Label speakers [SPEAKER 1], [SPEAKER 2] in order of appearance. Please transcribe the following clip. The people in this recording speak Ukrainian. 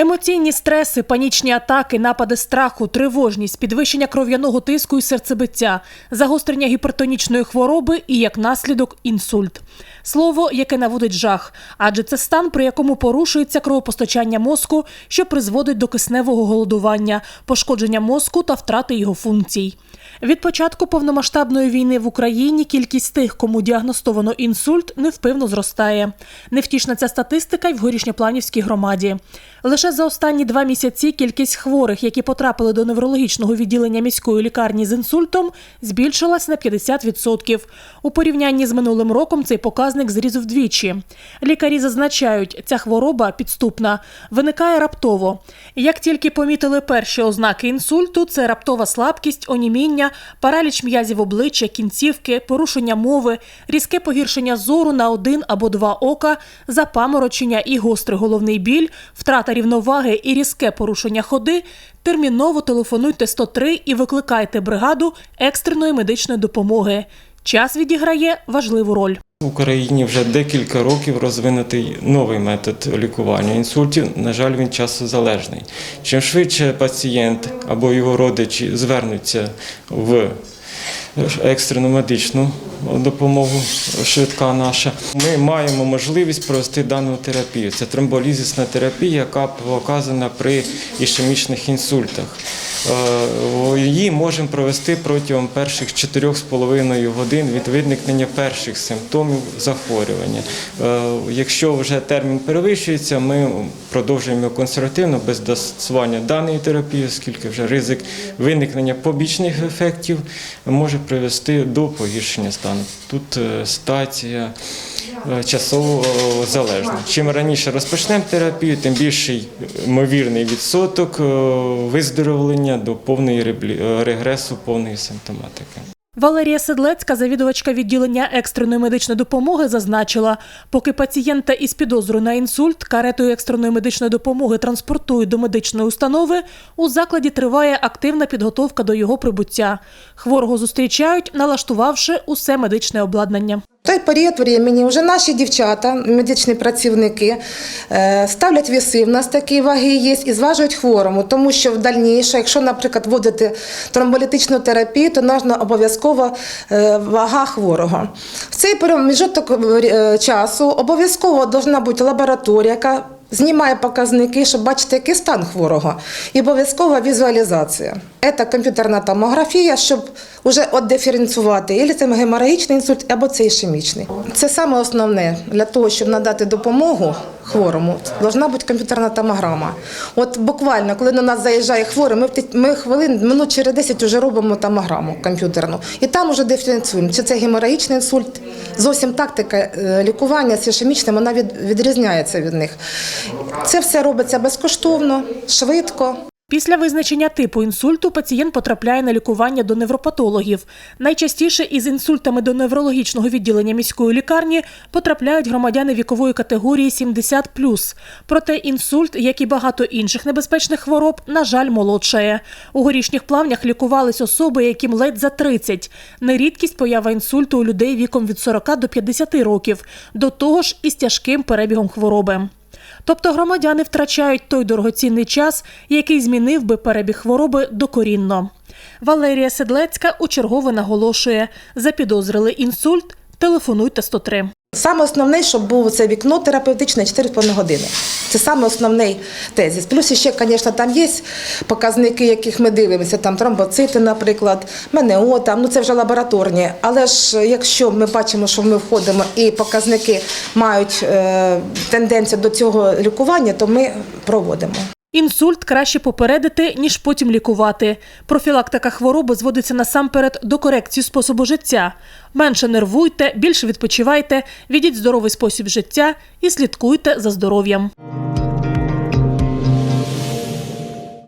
[SPEAKER 1] Емоційні стреси, панічні атаки, напади страху, тривожність, підвищення кров'яного тиску і серцебиття, загострення гіпертонічної хвороби і як наслідок інсульт. Слово, яке наводить жах, адже це стан, при якому порушується кровопостачання мозку, що призводить до кисневого голодування, пошкодження мозку та втрати його функцій. Від початку повномасштабної війни в Україні кількість тих, кому діагностовано інсульт, невпивно зростає. Невтішна ця статистика й в горішньопланівській громаді. Лише за останні два місяці кількість хворих, які потрапили до неврологічного відділення міської лікарні з інсультом, збільшилась на 50%. У порівнянні з минулим роком цей показник зріс вдвічі. Лікарі зазначають, ця хвороба підступна, виникає раптово. Як тільки помітили перші ознаки інсульту, це раптова слабкість, оніміння, параліч м'язів обличчя, кінцівки, порушення мови, різке погіршення зору на один або два ока, запаморочення і гострий головний біль, втрата рівноваги і різке порушення ходи, терміново телефонуйте 103 і викликайте бригаду екстреної медичної допомоги. Час відіграє важливу роль.
[SPEAKER 2] В Україні вже декілька років розвинутий новий метод лікування інсультів. На жаль, він часозалежний. Чим швидше пацієнт або його родичі звернуться в екстрену медичну допомогу, швидка наша, ми маємо можливість провести дану терапію. Це тромболізисна терапія, яка показана при ішемічних інсультах. Е, Її можемо провести протягом перших 4,5 годин від виникнення перших симптомів захворювання. Е, Якщо вже термін перевищується, ми продовжуємо консервативно без застосування даної терапії, оскільки вже ризик виникнення побічних ефектів може привести до погіршення стану. Тут е, ситуація е, часово е, залежна. Чим раніше розпочнемо терапію, тим більший ймовірний відсоток е, виздоровлення до повної е, регресу, повної симптоматики.
[SPEAKER 1] Валерія Седлецька, завідувачка відділення екстреної медичної допомоги, зазначила, поки пацієнта із підозрою на інсульт каретою екстреної медичної допомоги транспортують до медичної установи, у закладі триває активна підготовка до його прибуття. Хворого зустрічають, налаштувавши усе медичне обладнання.
[SPEAKER 3] Той період времени вже наші дівчата, медичні працівники, е, ставлять віси, в нас такі ваги є, і зважують хворому, тому що в дальніше, якщо, наприклад, вводити тромболітичну терапію, то нужна обов'язково е, вага хворого. В цей проміжок е, часу обов'язково повинна бути лабораторія, яка Знімає показники, щоб бачити, який стан хворого, і обов'язкова візуалізація. Це комп'ютерна томографія, щоб вже от диференціювати, і це геморагічний інсульт, або це ішемічний. Це саме основне для того, щоб надати допомогу хворому, повинна бути комп'ютерна томограма. От буквально, коли до нас заїжджає хворий, ми, ми хвилин, минут через 10 вже робимо томограму комп'ютерну. І там вже диференціюємо, чи це геморагічний інсульт. Зовсім тактика е, лікування з ішемічним, вона від, відрізняється від них. Це все робиться безкоштовно, швидко.
[SPEAKER 1] Після визначення типу інсульту пацієнт потрапляє на лікування до невропатологів. Найчастіше із інсультами до неврологічного відділення міської лікарні потрапляють громадяни вікової категорії 70+. Проте інсульт, як і багато інших небезпечних хвороб, на жаль, молодшає. У горішніх плавнях лікувались особи, яким ледь за 30. Нерідкість поява інсульту у людей віком від 40 до 50 років. До того ж із тяжким перебігом хвороби. Тобто громадяни втрачають той дорогоцінний час, який змінив би перебіг хвороби докорінно. Валерія Седлецька у чергове наголошує: запідозрили інсульт, телефонуйте 103.
[SPEAKER 3] Саме основне, щоб було це вікно терапевтичне 4,5 години. Це саме основний тезис. Плюс ще, звісно, там є показники, яких ми дивимося, там тромбоцити, наприклад, МНО, там, ну це вже лабораторні. Але ж якщо ми бачимо, що ми входимо і показники мають е, тенденцію до цього лікування, то ми проводимо.
[SPEAKER 1] Інсульт краще попередити, ніж потім лікувати. Профілактика хвороби зводиться насамперед до корекції способу життя. Менше нервуйте, більше відпочивайте, відіть здоровий спосіб життя і слідкуйте за здоров'ям.